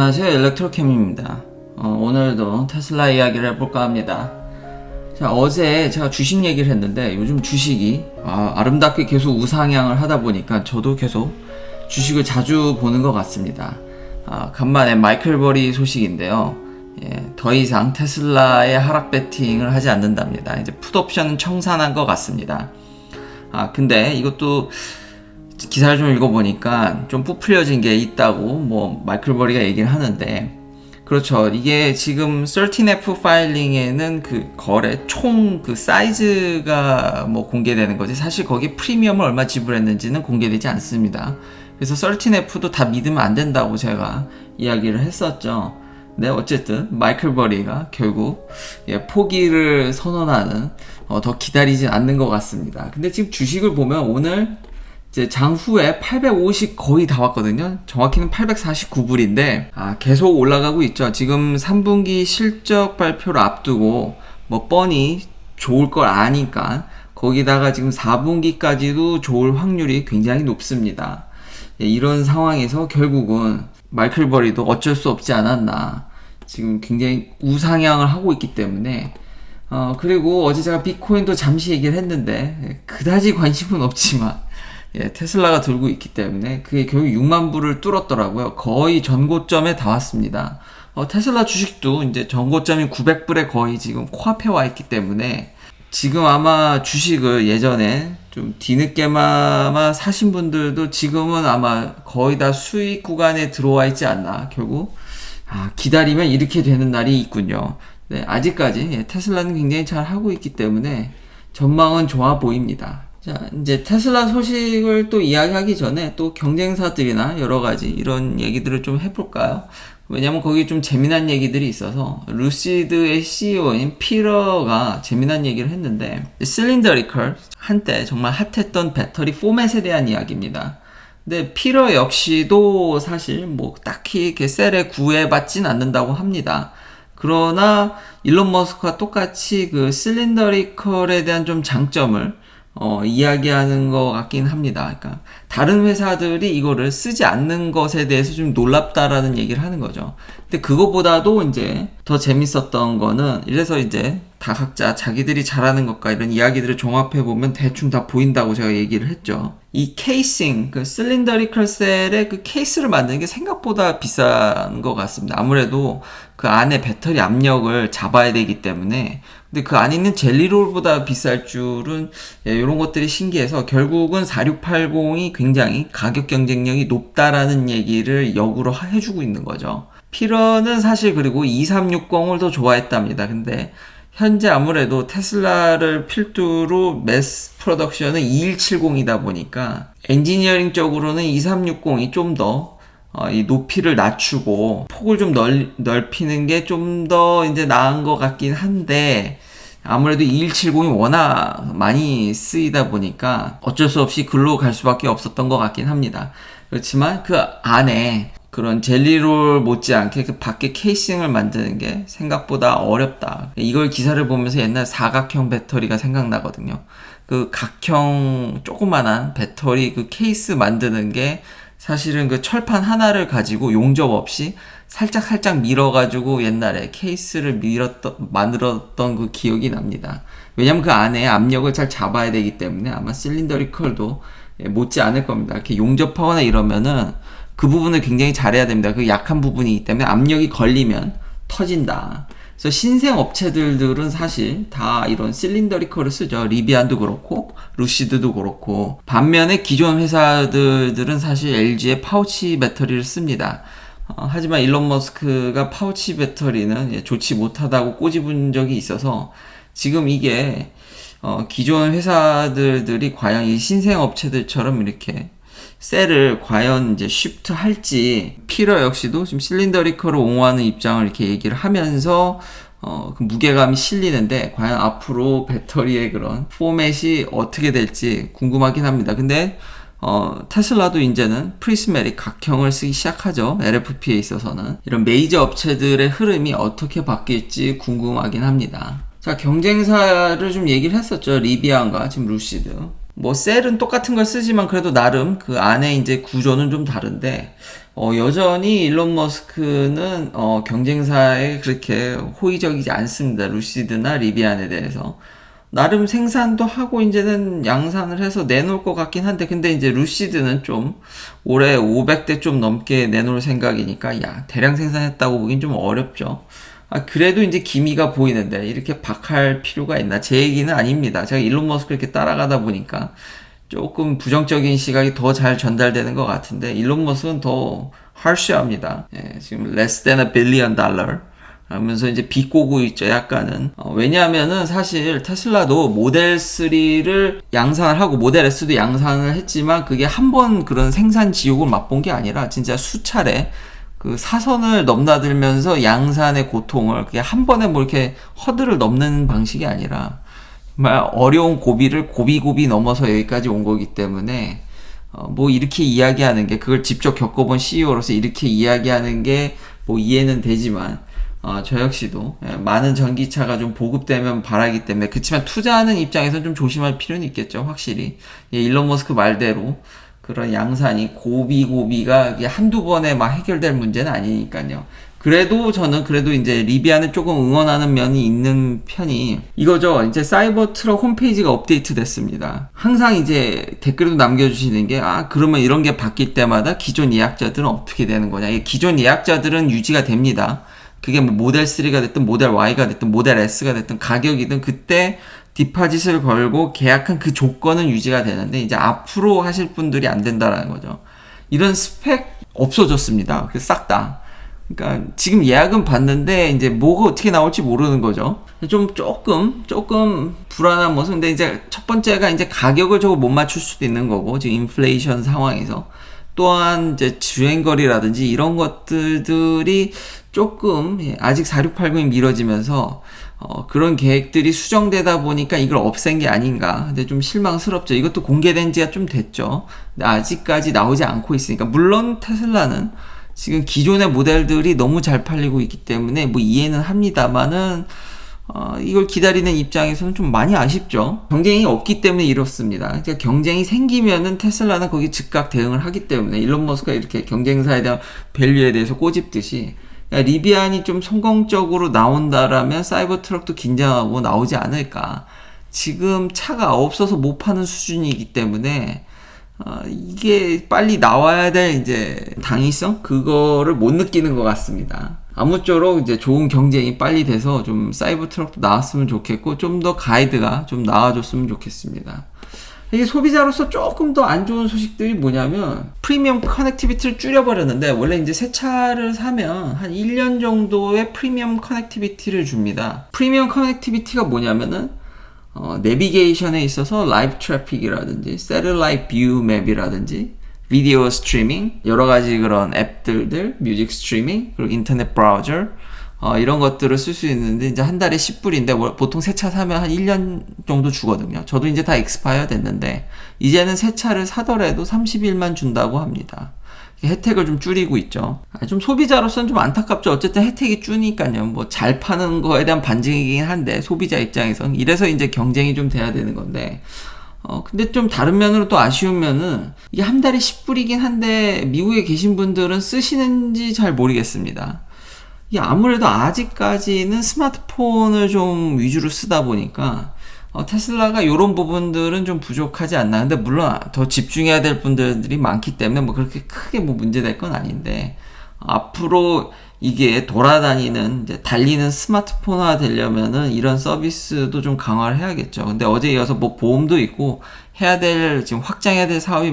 안녕하세요. 엘렉트로캠입니다. 어, 오늘도 테슬라 이야기를 해볼까 합니다. 자 어제 제가 주식 얘기를 했는데 요즘 주식이 아, 름답게 계속 우상향을 하다 보니까 저도 계속 주식을 자주 보는 것 같습니다. 아, 간만에 마이클 버리 소식인데요. 예, 더 이상 테슬라의 하락 배팅을 하지 않는답니다. 이제 풋옵션은 청산한 것 같습니다. 아 근데 이것도 기사를 좀 읽어보니까 좀 부풀려진 게 있다고 뭐 마이클 버리가 얘기를 하는데. 그렇죠. 이게 지금 13F 파일링에는 그 거래 총 그 사이즈가 뭐 공개되는 거지. 사실 거기 프리미엄을 얼마 지불했는지는 공개되지 않습니다. 그래서 13F도 다 믿으면 안 된다고 제가 이야기를 했었죠. 네 어쨌든 마이클 버리가 결국 예, 포기를 선언하는 어, 더 기다리진 않는 것 같습니다. 근데 지금 주식을 보면 오늘 이제 장후에 850 거의 다 왔거든요. 정확히는 849불인데 아, 계속 올라가고 있죠. 지금 3분기 실적 발표를 앞두고 뭐 뻔히 좋을 걸 아니까 거기다가 지금 4분기까지도 좋을 확률이 굉장히 높습니다. 예, 이런 상황에서 결국은 마이클 버리도 어쩔 수 없지 않았나. 지금 굉장히 우상향을 하고 있기 때문에 어, 그리고 어제 제가 비트코인도 잠시 얘기를 했는데 예, 그다지 관심은 없지만 예, 테슬라가 들고 있기 때문에 그게 결국 6만 불을 뚫었더라고요. 거의 전고점에 다 왔습니다. 어, 테슬라 주식도 이제 전고점이 900불에 거의 지금 코앞에 와 있기 때문에 지금 아마 주식을 예전에 좀 뒤늦게나마 사신 분들도 지금은 아마 거의 다 수익 구간에 들어와 있지 않나. 결국 아, 기다리면 이렇게 되는 날이 있군요. 네, 아직까지 예, 테슬라는 굉장히 잘 하고 있기 때문에 전망은 좋아 보입니다. 자, 이제 테슬라 소식을 또 이야기하기 전에 또 경쟁사들이나 여러 가지 이런 얘기들을 좀 해볼까요? 왜냐면 거기 좀 재미난 얘기들이 있어서 루시드의 CEO인 피러가 재미난 얘기를 했는데 실린더리컬 한때 정말 핫했던 배터리 포맷에 대한 이야기입니다. 근데 피러 역시도 사실 뭐 딱히 셀에 구애받진 않는다고 합니다. 그러나 일론 머스크와 똑같이 그 실린더리컬에 대한 좀 장점을 어, 이야기하는 것 같긴 합니다. 그러니까 다른 회사들이 이거를 쓰지 않는 것에 대해서 좀 놀랍다라는 얘기를 하는 거죠. 근데 그거보다도 이제 더 재밌었던 거는 이래서 이제 다 각자 자기들이 잘하는 것과 이런 이야기들을 종합해 보면 대충 다 보인다고 제가 얘기를 했죠. 이 케이싱, 그 실린더리컬 셀의 그 케이스를 만드는 게 생각보다 비싼 것 같습니다. 아무래도 그 안에 배터리 압력을 잡아야 되기 때문에 근데 그 안에 있는 젤리롤보다 비쌀 줄은 예, 이런 것들이 신기해서 결국은 4680이 굉장히 가격 경쟁력이 높다라는 얘기를 역으로 해주고 있는 거죠. 피러는 사실 그리고 2360을 더 좋아했답니다. 근데 현재 아무래도 테슬라를 필두로 매스 프로덕션은 2170이다 보니까 엔지니어링 적으로는 2360이 좀더 어, 이 높이를 낮추고 폭을 좀 넓, 넓히는 게 좀 더 이제 나은 것 같긴 한데 아무래도 2170이 워낙 많이 쓰이다 보니까 어쩔 수 없이 글로 갈 수밖에 없었던 것 같긴 합니다. 그렇지만 그 안에 그런 젤리롤 못지않게 그 밖에 케이싱을 만드는 게 생각보다 어렵다. 이걸 기사를 보면서 옛날 사각형 배터리가 생각나거든요. 그 각형 조그만한 배터리 그 케이스 만드는 게 사실은 그 철판 하나를 가지고 용접 없이 살짝 살짝 밀어가지고 옛날에 케이스를 밀었던 만들었던 그 기억이 납니다. 왜냐면 그 안에 압력을 잘 잡아야 되기 때문에 아마 실린더리컬도 예, 못지 않을 겁니다. 이렇게 용접하거나 이러면은 그 부분을 굉장히 잘해야 됩니다. 그 약한 부분이기 때문에 압력이 걸리면 터진다. 그래서 신생 업체들은 사실 다 이런 실린더리컬을 쓰죠. 리비안도 그렇고 루시드도 그렇고 반면에 기존 회사들은 사실 LG의 파우치 배터리를 씁니다. 어, 하지만 일론 머스크가 파우치 배터리는 예, 좋지 못하다고 꼬집은 적이 있어서 지금 이게 어, 기존 회사들이 과연 이 신생 업체들처럼 이렇게 셀을 과연 이제 쉬프트 할지 피러 역시도 지금 실린더리컬을 옹호하는 입장을 이렇게 얘기를 하면서 어, 그 무게감이 실리는데 과연 앞으로 배터리의 그런 포맷이 어떻게 될지 궁금하긴 합니다. 근데 어, 테슬라도 이제는 프리스메릭 각형을 쓰기 시작하죠. LFP에 있어서는. 이런 메이저 업체들의 흐름이 어떻게 바뀔지 궁금하긴 합니다. 자, 경쟁사를 좀 얘기를 했었죠. 리비안과 지금 루시드. 뭐 셀은 똑같은 걸 쓰지만 그래도 나름 그 안에 이제 구조는 좀 다른데 어, 여전히 일론 머스크는 어, 경쟁사에 그렇게 호의적이지 않습니다. 루시드나 리비안에 대해서. 나름 생산도 하고 이제는 양산을 해서 내놓을 것 같긴 한데 근데 이제 루시드는 좀 올해 500대 좀 넘게 내놓을 생각이니까 야 대량 생산했다고 보긴 좀 어렵죠. 아 그래도 이제 기미가 보이는데 이렇게 박할 필요가 있나 제 얘기는 아닙니다. 제가 일론 머스크 이렇게 따라가다 보니까 조금 부정적인 시각이 더 잘 전달되는 것 같은데 일론 머스크는 더 harsh합니다. 예, 지금 less than a billion dollar 하면서 이제 비꼬고 있죠, 약간은. 어, 왜냐하면은 사실 테슬라도 모델 3를 양산을 하고 모델 S도 양산을 했지만 그게 한 번 그런 생산 지옥을 맛본 게 아니라 진짜 수차례 그 사선을 넘나들면서 양산의 고통을 그게 한 번에 뭐 이렇게 허들을 넘는 방식이 아니라 정말 어려운 고비를 고비고비 넘어서 여기까지 온 거기 때문에 어, 뭐 이렇게 이야기하는 게 그걸 직접 겪어본 CEO로서 이렇게 이야기하는 게 뭐 이해는 되지만 어, 저 역시도 예, 많은 전기차가 좀 보급되면 바라기 때문에 그렇지만 투자하는 입장에서는 좀 조심할 필요는 있겠죠 확실히. 예, 일론 머스크 말대로 그런 양산이 고비고비가 이게 한두 번에 막 해결될 문제는 아니니까요. 그래도 저는 그래도 이제 리비아는 조금 응원하는 면이 있는 편이 이거죠. 이제 사이버 트럭 홈페이지가 업데이트 됐습니다. 항상 이제 댓글도 남겨주시는 게, 아, 그러면 이런 게 바뀔 때마다 기존 예약자들은 어떻게 되는 거냐. 이 기존 예약자들은 유지가 됩니다. 그게 뭐 모델 3가 됐든 모델 Y가 됐든 모델 S가 됐든 가격이든 그때 디파짓을 걸고 계약한 그 조건은 유지가 되는데 이제 앞으로 하실 분들이 안 된다라는 거죠. 이런 스펙 없어졌습니다. 싹 다. 그러니까 지금 예약은 받는데 이제 뭐가 어떻게 나올지 모르는 거죠. 좀 조금 조금 불안한 모습. 근데 이제 첫 번째가 이제 가격을 저거 못 맞출 수도 있는 거고 지금 인플레이션 상황에서 또한 이제 주행거리라든지 이런 것들이 조금 예, 아직 4680이 미뤄지면서 어, 그런 계획들이 수정되다 보니까 이걸 없앤 게 아닌가. 근데 좀 실망스럽죠. 이것도 공개된 지가 좀 됐죠. 근데 아직까지 나오지 않고 있으니까. 물론 테슬라는 지금 기존의 모델들이 너무 잘 팔리고 있기 때문에 뭐 이해는 합니다만은 어, 이걸 기다리는 입장에서는 좀 많이 아쉽죠. 경쟁이 없기 때문에 이렇습니다. 그러니까 경쟁이 생기면은 테슬라는 거기 즉각 대응을 하기 때문에 일론 머스크가 이렇게 경쟁사에 대한 밸류에 대해서 꼬집듯이 리비안이 좀 성공적으로 나온다라면 사이버 트럭도 긴장하고 나오지 않을까. 지금 차가 없어서 못 파는 수준이기 때문에 어, 이게 빨리 나와야 될 이제 당위성 그거를 못 느끼는 것 같습니다. 아무쪼록 이제 좋은 경쟁이 빨리 돼서 좀 사이버 트럭도 나왔으면 좋겠고 좀 더 가이드가 좀 나와줬으면 좋겠습니다. 이게 소비자로서 조금 더 안 좋은 소식들이 뭐냐면 프리미엄 커넥티비티를 줄여버렸는데 원래 이제 새 차를 사면 한 1년 정도의 프리미엄 커넥티비티를 줍니다. 프리미엄 커넥티비티가 뭐냐면은 어, 내비게이션에 있어서 라이브 트래픽이라든지 세틀라이트 뷰 맵이라든지 비디오 스트리밍 여러 가지 그런 앱들들 뮤직 스트리밍 그리고 인터넷 브라우저 어, 이런 것들을 쓸 수 있는데 이제 한 달에 10불인데 보통 새 차 사면 한 1년 정도 주거든요. 저도 이제 다 익스파이어 됐는데 이제는 새 차를 사더라도 30일만 준다고 합니다. 혜택을 좀 줄이고 있죠. 아, 좀 소비자로서는 좀 안타깝죠. 어쨌든 혜택이 주니까요. 뭐 잘 파는 거에 대한 반증이긴 한데 소비자 입장에서는 이래서 이제 경쟁이 좀 돼야 되는 건데 어, 근데 좀 다른 면으로 또 아쉬운 면은 이게 한 달에 10불이긴 한데 미국에 계신 분들은 쓰시는지 잘 모르겠습니다. 이게 아무래도 아직까지는 스마트폰을 좀 위주로 쓰다 보니까 어, 테슬라가 이런 부분들은 좀 부족하지 않나. 근데 물론 더 집중해야 될 분들이 많기 때문에 뭐 그렇게 크게 뭐 문제될 건 아닌데 앞으로 이게 돌아다니는 이제 달리는 스마트폰화 되려면은 이런 서비스도 좀 강화를 해야겠죠. 근데 어제 이어서 뭐 보험도 있고 해야 될 지금 확장해야 될 사업이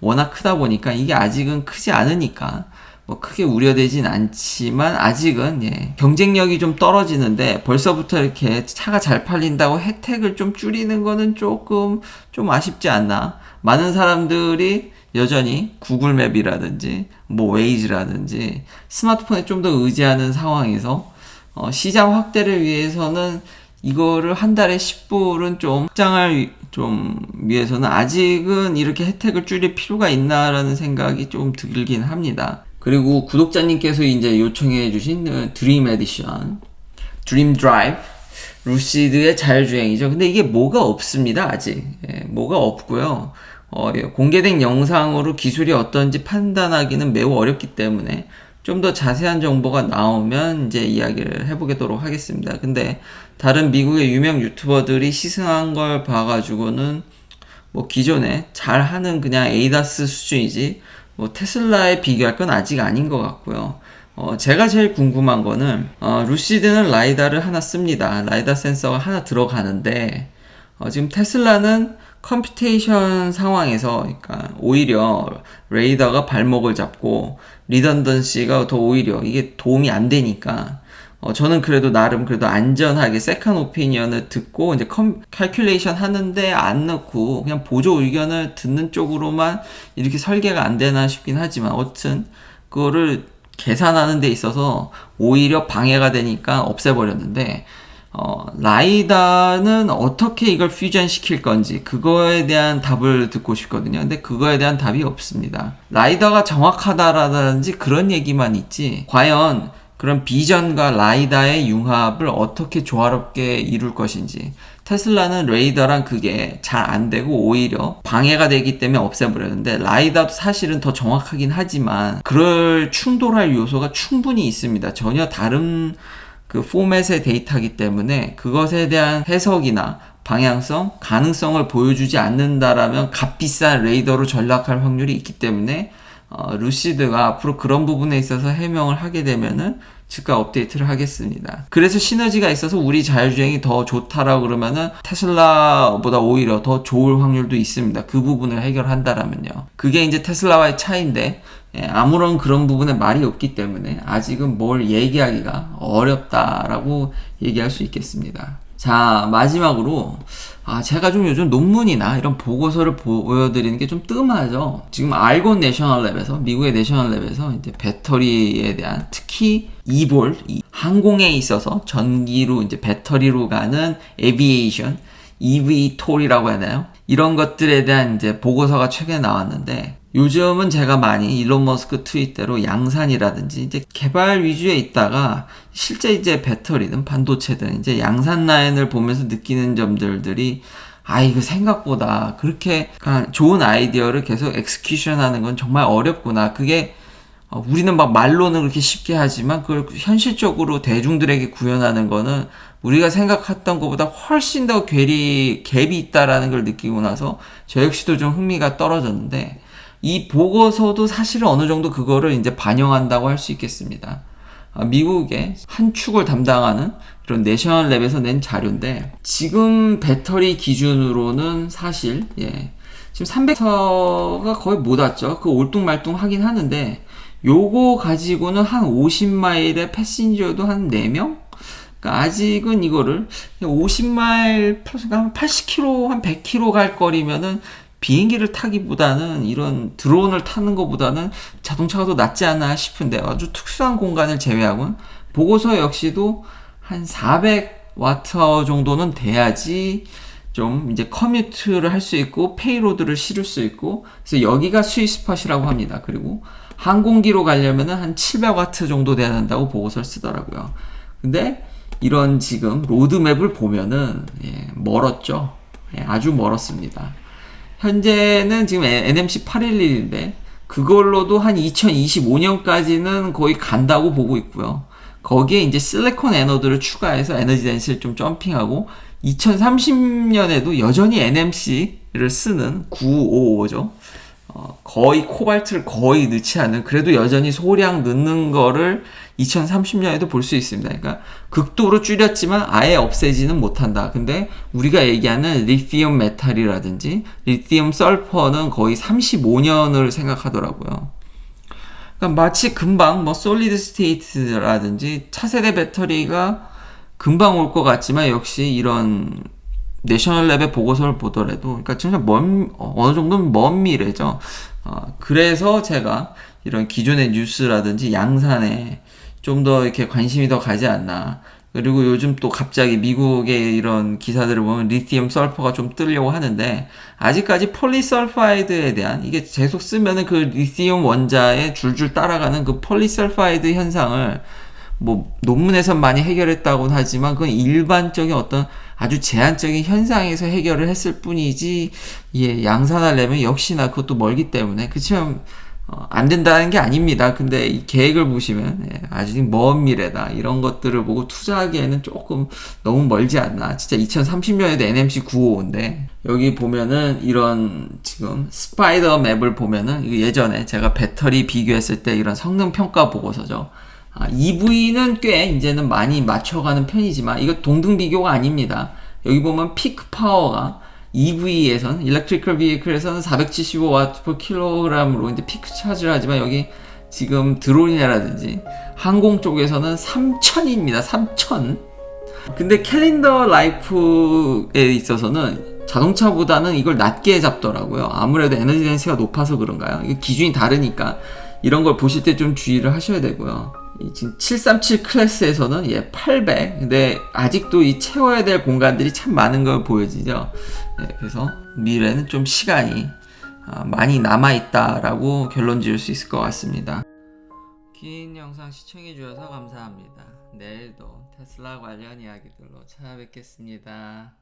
워낙 크다 보니까 이게 아직은 크지 않으니까 뭐 크게 우려되진 않지만 아직은 예, 경쟁력이 좀 떨어지는데 벌써부터 이렇게 차가 잘 팔린다고 혜택을 좀 줄이는 거는 조금 좀 아쉽지 않나. 많은 사람들이 여전히 구글 맵이라든지 뭐 웨이즈라든지 스마트폰에 좀 더 의지하는 상황에서 어, 시장 확대를 위해서는 이거를 한 달에 10불은 좀 확장을 좀 위해서는 아직은 이렇게 혜택을 줄일 필요가 있나라는 생각이 좀 들긴 합니다. 그리고 구독자님께서 이제 요청해 주신 드림 에디션, 드림 드라이브 루시드의 자율주행이죠. 근데 이게 뭐가 없습니다, 아직. 예, 뭐가 없고요. 어, 예, 공개된 영상으로 기술이 어떤지 판단하기는 매우 어렵기 때문에 좀 더 자세한 정보가 나오면 이제 이야기를 해보도록 하겠습니다. 근데 다른 미국의 유명 유튜버들이 시승한 걸 봐가지고는 뭐 기존에 잘 하는 그냥 에이다스 수준이지 뭐 테슬라에 비교할 건 아직 아닌 것 같고요. 어, 제가 제일 궁금한 거는 어, 루시드는 라이다를 하나 씁니다. 라이다 센서가 하나 들어가는데 어, 지금 테슬라는 컴퓨테이션 상황에서 그러니까 오히려 레이더가 발목을 잡고 리던던시가 더 오히려 이게 도움이 안 되니까 어, 저는 그래도 나름 그래도 안전하게 세컨 오피니언을 듣고 이제 컴 칼큘레이션 하는데 안 넣고 그냥 보조 의견을 듣는 쪽으로만 이렇게 설계가 안 되나 싶긴 하지만 어쨌든 그거를 계산하는 데 있어서 오히려 방해가 되니까 없애버렸는데 어, 라이다는 어떻게 이걸 퓨전 시킬 건지 그거에 대한 답을 듣고 싶거든요. 근데 그거에 대한 답이 없습니다. 라이다가 정확하다라든지 그런 얘기만 있지 과연 그런 비전과 라이다의 융합을 어떻게 조화롭게 이룰 것인지 테슬라는 레이더랑 그게 잘 안 되고 오히려 방해가 되기 때문에 없애버렸는데 라이다도 사실은 더 정확하긴 하지만 그럴 충돌할 요소가 충분히 있습니다. 전혀 다른 그 포맷의 데이터이기 때문에 그것에 대한 해석이나 방향성, 가능성을 보여주지 않는다라면 값비싼 레이더로 전락할 확률이 있기 때문에 어, 루시드가 앞으로 그런 부분에 있어서 해명을 하게 되면은 즉각 업데이트를 하겠습니다. 그래서 시너지가 있어서 우리 자율주행이 더 좋다라고 그러면은 테슬라보다 오히려 더 좋을 확률도 있습니다. 그 부분을 해결한다라면요. 그게 이제 테슬라와의 차이인데 예, 아무런 그런 부분에 말이 없기 때문에 아직은 뭘 얘기하기가 어렵다라고 얘기할 수 있겠습니다. 자, 마지막으로, 아, 제가 좀 요즘 논문이나 이런 보고서를 보여드리는 게 좀 뜸하죠. 지금 알곤 내셔널 랩에서, 미국의 내셔널 랩에서 이제 배터리에 대한 특히 이볼, 항공에 있어서 전기로 이제 배터리로 가는 에비에이션, EV톨이라고 하나요? 이런 것들에 대한 이제 보고서가 최근에 나왔는데, 요즘은 제가 많이 일론 머스크 트윗대로 양산이라든지 이제 개발 위주에 있다가 실제 이제 배터리든 반도체든 이제 양산 라인을 보면서 느끼는 점들들이 아 이거 생각보다 그렇게 좋은 아이디어를 계속 엑스큐션 하는 건 정말 어렵구나. 그게 어, 우리는 막 말로는 그렇게 쉽게 하지만 그걸 현실적으로 대중들에게 구현하는 거는 우리가 생각했던 것보다 훨씬 더 괴리 갭이 있다라는 걸 느끼고 나서 저 역시도 좀 흥미가 떨어졌는데 이 보고서도 사실은 어느 정도 그거를 이제 반영한다고 할 수 있겠습니다. 아, 미국의 한 축을 담당하는 이런 내셔널 랩에서 낸 자료인데 지금 배터리 기준으로는 사실 예, 지금 300터가 거의 못 왔죠. 그 올뚱말뚱 하긴 하는데 요거 가지고는 한 50마일의 패신저도 한 4명? 그러니까 아직은 이거를 50마일 플러스 한 80km, 한 100km 갈 거리면은 비행기를 타기보다는 이런 드론을 타는 것보다는 자동차가 더 낫지 않나 싶은데 아주 특수한 공간을 제외하고는 보고서 역시도 한 400와트 정도는 돼야지 좀 이제 커뮤트를 할 수 있고 페이로드를 실을 수 있고 그래서 여기가 스위스팟이라고 합니다. 그리고 항공기로 가려면은 한 700와트 정도 돼야 된다고 보고서를 쓰더라고요. 근데 이런 지금 로드맵을 보면은 예, 멀었죠. 예, 아주 멀었습니다. 현재는 지금 NMC 811인데 그걸로도 한 2025년까지는 거의 간다고 보고 있고요. 거기에 이제 실리콘 에너드를 추가해서 에너지 덴시를 좀 점핑하고 2030년에도 여전히 NMC를 쓰는 955죠. 어, 거의 코발트를 거의 넣지 않는 그래도 여전히 소량 넣는 거를 2030년에도 볼 수 있습니다. 그러니까 극도로 줄였지만 아예 없애지는 못한다. 근데 우리가 얘기하는 리티움 메탈이라든지 리티움 설퍼는 거의 35년을 생각하더라고요. 그러니까 마치 금방 뭐 솔리드 스테이트라든지 차세대 배터리가 금방 올 것 같지만 역시 이런 내셔널 랩의 보고서를 보더라도 그러니까 진짜 먼 어느 정도는 먼 미래죠. 어, 그래서 제가 이런 기존의 뉴스라든지 양산에 좀 더 이렇게 관심이 더 가지 않나. 그리고 요즘 또 갑자기 미국의 이런 기사들을 보면 리티엄 설퍼가 좀 뜨려고 하는데 아직까지 폴리설파이드에 대한 이게 계속 쓰면은 그 리티엄 원자에 줄줄 따라가는 그 폴리설파이드 현상을 뭐 논문에선 많이 해결했다고는 하지만 그건 일반적인 어떤 아주 제한적인 현상에서 해결을 했을 뿐이지 예, 양산하려면 역시나 그것도 멀기 때문에 그렇지만 어, 안 된다는 게 아닙니다. 근데 이 계획을 보시면 예, 아직 먼 미래다 이런 것들을 보고 투자하기에는 조금 너무 멀지 않나. 진짜 2030년에도 NMC 955인데 여기 보면은 이런 지금 스파이더 맵을 보면은 예전에 제가 배터리 비교했을 때 이런 성능 평가 보고서죠. 아, EV는 꽤 이제는 많이 맞춰가는 편이지만 이거 동등 비교가 아닙니다. 여기 보면 피크 파워가 EV에서는 일렉트리컬 비클에서는 475W per kg으로 이제 피크 차지를 하지만 여기 지금 드론이라든지 항공 쪽에서는 3000입니다. 3000. 근데 캘린더 라이프에 있어서는 자동차보다는 이걸 낮게 잡더라고요. 아무래도 에너지 덴시가 높아서 그런가요? 기준이 다르니까 이런 걸 보실 때 좀 주의를 하셔야 되고요. 이 지금 737 클래스에서는 예 800. 근데 아직도 이 채워야 될 공간들이 참 많은 걸 보여지죠. 예, 그래서 미래는 좀 시간이 아, 많이 남아 있다라고 결론 지을 수 있을 것 같습니다. 긴 영상 시청해 주셔서 감사합니다. 내일도 테슬라 관련 이야기들로 찾아뵙겠습니다.